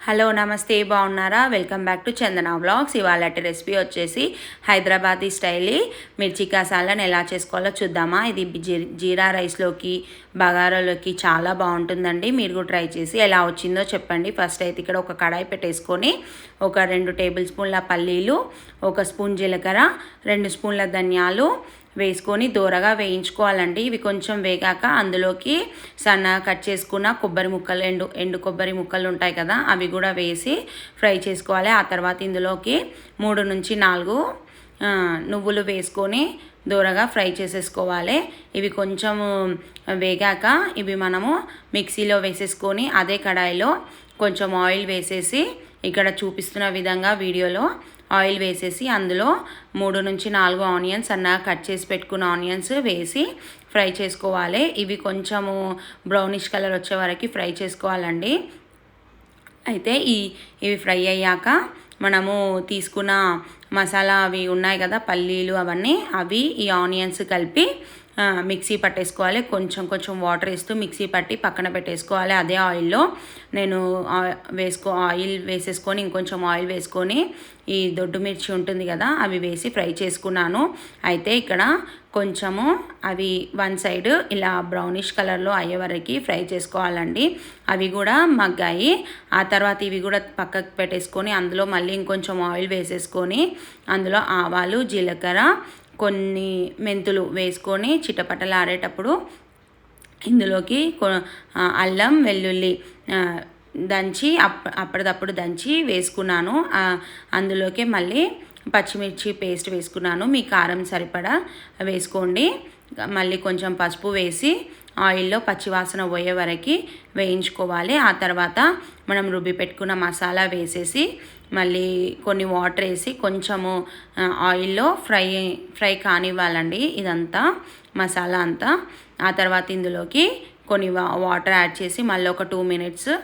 Hello నమస్తే బాగున్నారా? Welcome back to Chandana blogs ఇవాళటి recipe వచ్చేసి హైదరాబాదీ స్టైలీ మిర్చి కసాలను ఎలా చేసుకోవాలో చూద్దామా. ఇది జీ- జీరా రైస్లోకి బగారాలోకి చాలా బాగుంటుందండి. మీరు కూడా ట్రై చేసి ఎలా వచ్చిందో చెప్పండి. ఫస్ట్ అయితే ఇక్కడ ఒక కడాయి పెట్టేసుకొని ఒక రెండు టేబుల్ స్పూన్ల పల్లీలు ఒక స్పూన్ జీలకర్ర రెండు స్పూన్ల ధనియాలు వేసుకొని దూరగా వేయించుకోవాలండి. ఇవి కొంచెం వేగాక అందులోకి సన్నగా కట్ చేసుకున్న కొబ్బరి ముక్కలు ఎండు ఎండు కొబ్బరి ముక్కలు ఉంటాయి కదా అవి కూడా వేసి ఫ్రై చేసుకోవాలి. ఆ తర్వాత ఇందులోకి మూడు నుంచి నాలుగు నువ్వులు వేసుకొని దూరగా ఫ్రై చేసేసుకోవాలి. ఇవి కొంచెం వేగాక ఇవి మనము మిక్సీలో వేసేసుకొని అదే కడాయిలో కొంచెం ఆయిల్ వేసేసి ఇక్కడ చూపిస్తున్న విధంగా వీడియోలో ఆయిల్ వేసేసి అందులో మూడు నుంచి నాలుగు ఆనియన్స్ అన్న కట్ చేసి పెట్టుకున్న ఆనియన్స్ వేసి ఫ్రై చేసుకోవాలి. ఇవి కొంచెము బ్రౌనిష్ కలర్ వచ్చే వరకు ఫ్రై చేసుకోవాలండి. అయితే ఈ ఇవి ఫ్రై అయ్యాక మనము తీసుకున్న మసాలా అవి ఉన్నాయి కదా పల్లీలు అవన్నీ అవి ఈ ఆనియన్స్ కలిపి మిక్సీ పట్టేసుకోవాలి. కొంచెం కొంచెం వాటర్ వేస్తూ మిక్సీ పట్టి పక్కన పెట్టేసుకోవాలి. అదే ఆయిల్లో నేను వేసుకో ఆయిల్ వేసేసుకొని ఇంకొంచెం ఆయిల్ వేసుకొని ఈ దొడ్డు మిర్చి ఉంటుంది కదా అవి వేసి ఫ్రై చేసుకున్నాను. అయితే ఇక్కడ కొంచెము అవి వన్ సైడ్ ఇలా బ్రౌనిష్ కలర్లో అయ్యే వరకు ఫ్రై చేసుకోవాలండి. అవి కూడా మగ్గాయి. ఆ తర్వాత ఇవి కూడా పక్కకు పెట్టేసుకొని అందులో మళ్ళీ ఇంకొంచెం ఆయిల్ వేసేసుకొని అందులో ఆవాలు జీలకర్ర కొన్ని మెంతులు వేసుకొని చిటపటలాడేటప్పుడు ఇందులోకి అల్లం వెల్లుల్లి దంచి అప్ అప్పటిదప్పుడు దంచి వేసుకున్నాను. అందులోకి మళ్ళీ పచ్చిమిర్చి పేస్ట్ వేసుకున్నాను. మీ కారం సరిపడా వేసుకోండి. మళ్ళీ కొంచెం పసుపు వేసి ఆయిల్లో పచ్చివాసన పోయే వరకు వేయించుకోవాలి. ఆ తర్వాత మనం రుబ్బి పెట్టుకున్న మసాలా వేసేసి మళ్ళీ కొన్ని వాటర్ వేసి కొంచెము ఆయిల్లో ఫ్రై ఫ్రై కానివ్వాలండి ఇదంతా మసాలా అంతా. ఆ తర్వాత ఇందులోకి కొన్ని వా వాటర్ యాడ్ చేసి మళ్ళీ ఒక టూ మినిట్స్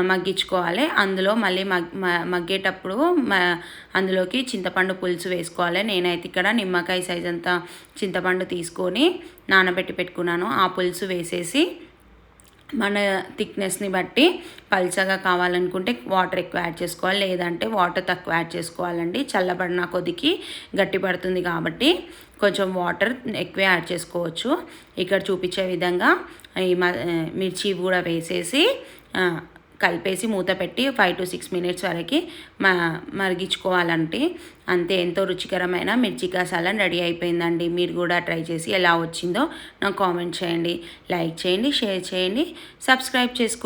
మగ్గించుకోవాలి. అందులో మళ్ళీ మగ్ మ- మగ్గేటప్పుడు మ అందులోకి చింతపండు పులుసు వేసుకోవాలి. నేనైతే ఇక్కడ నిమ్మకాయ సైజ్ అంతా చింతపండు తీసుకొని నానబెట్టి పెట్టుకున్నాను. ఆ పులుసు వేసేసి మన థిక్నెస్ని బట్టి పల్చగా కావాలనుకుంటే వాటర్ ఎక్కువ యాడ్ చేసుకోవాలి. లేదంటే వాటర్ తక్కువ యాడ్ చేసుకోవాలండి. చల్లబడిన కొద్దికి గట్టి పడుతుంది కాబట్టి కొంచెం వాటర్ ఎక్కువ యాడ్ చేసుకోవచ్చు. ఇక్కడ చూపించే విధంగా ఈ మ మిర్చి కూడా వేసేసి కలిపేసి మూత పెట్టి ఫైవ్ టు సిక్స్ మినిట్స్ వరకు మ మరిగించుకోవాలంటే అంతే. ఎంతో రుచికరమైన మిర్చి కసాలా రెడీ అయిపోయిందండి. మీరు కూడా ట్రై చేసి ఎలా వచ్చిందో నాకు కామెంట్ చేయండి. లైక్ చేయండి షేర్ చేయండి. సబ్స్క్రైబ్ చేసుకోండి.